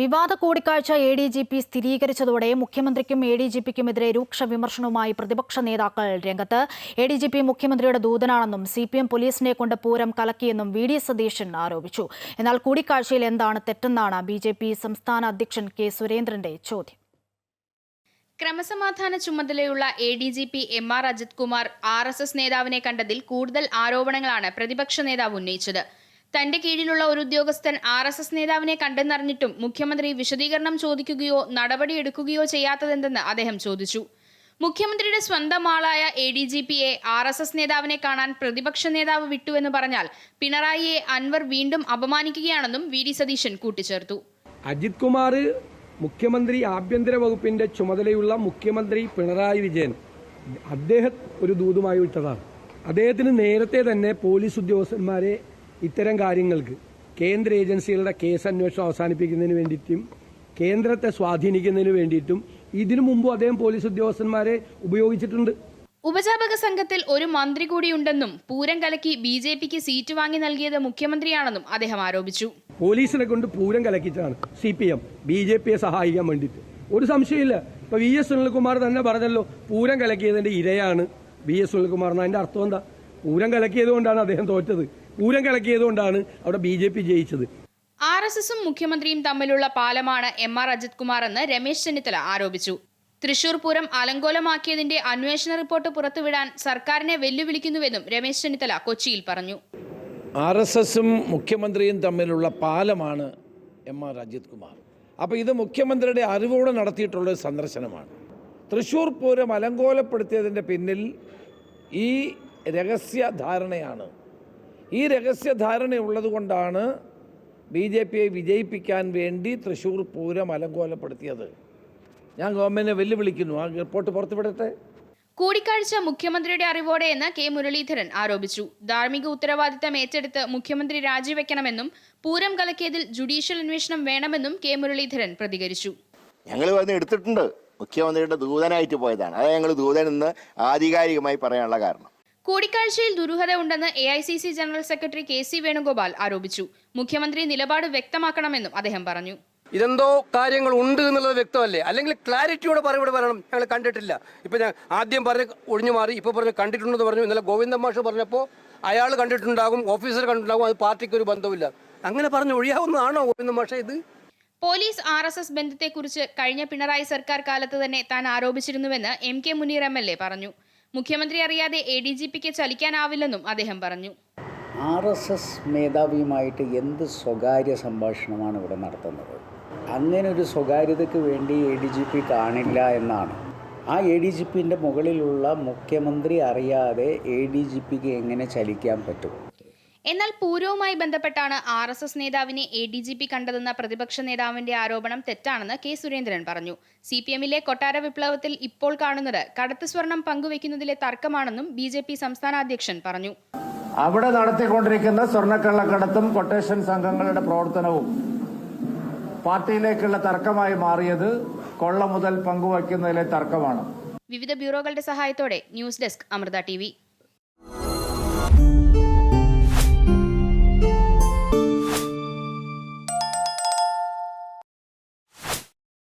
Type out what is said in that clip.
വിവാദ കൂടിക്കാഴ്ച A D G P സ്ഥിരീകരിച്ചതോടെ മുഖ്യമന്ത്രിക്കും എ ഡി ജി പിക്കുമെതിരെ രൂക്ഷ വിമർശനവുമായി പ്രതിപക്ഷ നേതാക്കൾ രംഗത്ത്. എ ഡി ജി പി മുഖ്യമന്ത്രിയുടെ ദൂതനാണെന്നും സി പി എം പോലീസിനെ കൊണ്ട് പൂരം കലക്കിയെന്നും വി ഡി സതീശൻ ആരോപിച്ചു. എന്നാൽ കൂടിക്കാഴ്ചയിൽ എന്താണ് തെറ്റെന്നാണ് ബി ജെ പി സംസ്ഥാന അധ്യക്ഷൻ കെ സുരേന്ദ്രന്റെ ചോദ്യം. ക്രമസമാധാന ചുമതലയുള്ള A D G P M R Ajith Kumar R S S നേതാവിനെ കണ്ടതിൽ കൂടുതൽ ആരോപണങ്ങളാണ് പ്രതിപക്ഷ നേതാവ് ഉന്നയിച്ചത്. തന്റെ കീഴിലുള്ള ഒരു ഉദ്യോഗസ്ഥൻ ആർ എസ് എസ് നേതാവിനെ കണ്ടെന്നറിഞ്ഞിട്ടും മുഖ്യമന്ത്രി വിശദീകരണം ചോദിക്കുകയോ നടപടിയെടുക്കുകയോ ചെയ്യാത്തതെന്തെന്ന് അദ്ദേഹം ചോദിച്ചു. മുഖ്യമന്ത്രിയുടെ സ്വന്തം ആളായ എ ഡി ജി പിയെ ആർ എസ് എസ് നേതാവിനെ കാണാൻ പ്രതിപക്ഷ നേതാവ് വിട്ടുവെന്ന് പറഞ്ഞാൽ പിണറായിയെ അൻവർ വീണ്ടും അപമാനിക്കുകയാണെന്നും വി ഡി സതീശൻ കൂട്ടിച്ചേർത്തു. അജിത് കുമാർ മുഖ്യമന്ത്രി ആഭ്യന്തര വകുപ്പിന്റെ ചുമതലയുള്ള മുഖ്യമന്ത്രി പിണറായി വിജയൻ അദ്ദേഹം ഒരു ദൂതുമായി വിട്ടതാണ്. അദ്ദേഹത്തിന് നേരത്തെ തന്നെ പോലീസ് ഉദ്യോഗസ്ഥന്മാരെ ഇത്തരം കാര്യങ്ങൾക്ക് കേന്ദ്ര ഏജൻസികളുടെ കേസ് അന്വേഷണം അവസാനിപ്പിക്കുന്നതിന് വേണ്ടിയിട്ടും കേന്ദ്രത്തെ സ്വാധീനിക്കുന്നതിന് വേണ്ടിയിട്ടും ഇതിനു മുമ്പും അദ്ദേഹം പോലീസ് ഉദ്യോഗസ്ഥന്മാരെ ഉപയോഗിച്ചിട്ടുണ്ട്. ഉപജാപക സംഘത്തിൽ ഒരു മന്ത്രി കൂടിയുണ്ടെന്നും പൂരം കലക്കി ബി ജെ പിക്ക് സീറ്റ് വാങ്ങി നൽകിയത് മുഖ്യമന്ത്രിയാണെന്നും അദ്ദേഹം ആരോപിച്ചു. പോലീസിനെ കൊണ്ട് Pooram കലക്കിച്ചാണ് C P M. B J പിയെ സഹായിക്കാൻ വേണ്ടിയിട്ട്. ഒരു സംശയമില്ല. ഇപ്പൊ വി എസ് സുനിൽകുമാർ തന്നെ പറഞ്ഞല്ലോ പൂരം കലക്കിയതിന്റെ ഇരയാണ് വി എസ് സുനിൽകുമാർ അതിന്റെ അർത്ഥം എന്താ? പൂരം കലക്കിയത് കൊണ്ടാണ് അദ്ദേഹം തോറ്റത്. പൂരം കലക്കിയത് കൊണ്ടാണ് അവിടെ ബി ജെ പി ജയിച്ചത്. ആർ എസ് എസും മുഖ്യമന്ത്രിയും തമ്മിലുള്ള പാലമാണ് എം ആർ അജിത് കുമാർ എന്ന് രമേശ് ചെന്നിത്തല ആരോപിച്ചു. തൃശൂർ പൂരം അലങ്കോലമാക്കിയതിന്റെ അന്വേഷണ റിപ്പോർട്ട് പുറത്തുവിടാൻ സർക്കാരിനെ വെല്ലുവിളിക്കുന്നുവെന്നും രമേശ് ചെന്നിത്തല കൊച്ചിയിൽ പറഞ്ഞു. ആർ എസ് എസും മുഖ്യമന്ത്രിയും തമ്മിലുള്ള പാലമാണ് എം ആർ അജിത് കുമാർ. അപ്പോൾ ഇത് മുഖ്യമന്ത്രിയുടെ അറിവോടെ നടത്തിയിട്ടുള്ള സന്ദർശനമാണ്. തൃശൂർ പൂരം അലങ്കോലപ്പെടുത്തിയതിന്റെ പിന്നിൽ ഈ രഹസ്യധാരണയാണ്. ഈ രഹസ്യധാരണ ഉള്ളതുകൊണ്ടാണ് ബി ജെ പിയെ വിജയിപ്പിക്കാൻ വേണ്ടി തൃശ്ശൂർ പൂരം അലങ്കോലപ്പെടുത്തിയത്. ഞാൻ ഗവൺമെന്റിനെ വെല്ലുവിളിക്കുന്നു. ആ റിപ്പോർട്ട് പുറത്തുവിടട്ടെ? കൂടിക്കാഴ്ച മുഖ്യമന്ത്രിയുടെ അറിവോടെ എന്ന് കെ മുരളീധരൻ ആരോപിച്ചു. ധാർമ്മിക ഉത്തരവാദിത്തം ഏറ്റെടുത്ത് മുഖ്യമന്ത്രി രാജിവെക്കണമെന്നും പൂരം കലക്കിയതിൽ ജുഡീഷ്യൽ അന്വേഷണം വേണമെന്നും കെ മുരളീധരൻ പ്രതികരിച്ചു. ഞങ്ങൾ വന്ന് എടുത്തിട്ടുണ്ട്. മുഖ്യമന്ത്രിയുടെ ദൂതനായിട്ട് പോയതാണ്. അതാണ് ഞങ്ങൾ ദൂതൻ എന്ന് ആധികാരികമായി പറയാനുള്ള കാരണം. കൂടിക്കാഴ്ചയിൽ ദുരൂഹത ഉണ്ടെന്ന് A I C C general secretary K C Venugopal ആരോപിച്ചു. മുഖ്യമന്ത്രി നിലപാട് വ്യക്തമാക്കണമെന്നും അദ്ദേഹം പറഞ്ഞു. ഇതെന്തോ കാര്യങ്ങൾ ഉണ്ട് എന്നുള്ളത് വ്യക്തമല്ലേ? അല്ലെങ്കിൽ ക്ലാരിറ്റിയോടെ ഇവിടെ പറയണം. ഞങ്ങൾ കണ്ടിട്ടില്ല. ഇപ്പൊ ഞാൻ ആദ്യം പറഞ്ഞ് ഒഴിഞ്ഞു മാറി ഇപ്പൊ പറഞ്ഞ് കണ്ടിട്ടുണ്ടെന്ന് പറഞ്ഞു. ഇന്നലെ ഗോവിന്ദ മാഷ് പറഞ്ഞപ്പോൾ അയാൾ കണ്ടിട്ടുണ്ടാകും ഓഫീസർ കണ്ടിട്ടുണ്ടാകും അത് പാർട്ടിക്ക് ഒരു ബന്ധമില്ല അങ്ങനെ പറഞ്ഞ് ഒഴിയാവുന്നതാണോ ഗോവിന്ദ മാഷ ഇത്? പോലീസ് ആർ എസ് എസ് ബന്ധത്തെക്കുറിച്ച് കഴിഞ്ഞ പിണറായി സർക്കാർ കാലത്ത് തന്നെ താൻ ആരോപിച്ചിരുന്നുവെന്ന് M K Muneer M L A പറഞ്ഞു. മുഖ്യമന്ത്രി അറിയാതെ എ ഡി ജി പിക്ക് ചലിക്കാനാവില്ലെന്നും അദ്ദേഹം പറഞ്ഞു. ആർ എസ് എസ് മേധാവിയുമായിട്ട് എന്ത് സ്വകാര്യ സംഭാഷണമാണ് ഇവിടെ നടത്തുന്നത്? അങ്ങനെ ഒരു സ്വകാര്യതയ്ക്ക് വേണ്ടി എ ഡി ജി പി കാണില്ല എന്നാണ്. ആ എ ഡി ജി പിന്റെ മുകളിലുള്ള മുഖ്യമന്ത്രി അറിയാതെ എ ഡി ജി പിക്ക് എങ്ങനെ ചലിക്കാൻ പറ്റും? എന്നാൽ പൂരവുമായി ബന്ധപ്പെട്ടാണ് ആർ എസ് എസ് നേതാവിനെ എ ഡി ജി പി കണ്ടതെന്ന പ്രതിപക്ഷ നേതാവിന്റെ ആരോപണം തെറ്റാണെന്ന് കെ സുരേന്ദ്രൻ പറഞ്ഞു. സി പി എമ്മിലെ കൊട്ടാര വിപ്ലവത്തിൽ ഇപ്പോൾ കാണുന്നത് കടത്ത് സ്വർണം പങ്കുവെക്കുന്നതിലെ തർക്കമാണെന്നും ബി ജെ പി സംസ്ഥാന അധ്യക്ഷൻ പറഞ്ഞു. അവിടെ നടത്തിക്കൊണ്ടിരിക്കുന്ന സ്വർണക്കള്ളക്കടത്തും കൊട്ടേഷൻ സംഘങ്ങളുടെ പ്രവർത്തനവും പാർട്ടിയിലേക്കുള്ള തർക്കമായി മാറിയത് കൊള്ള മുതൽ പങ്കുവയ്ക്കുന്നതിലെ തർക്കമാണ്. വിവിധ ബ്യൂറോകളുടെ സഹായത്തോടെ ന്യൂസ് ഡെസ്ക് അമൃത ടി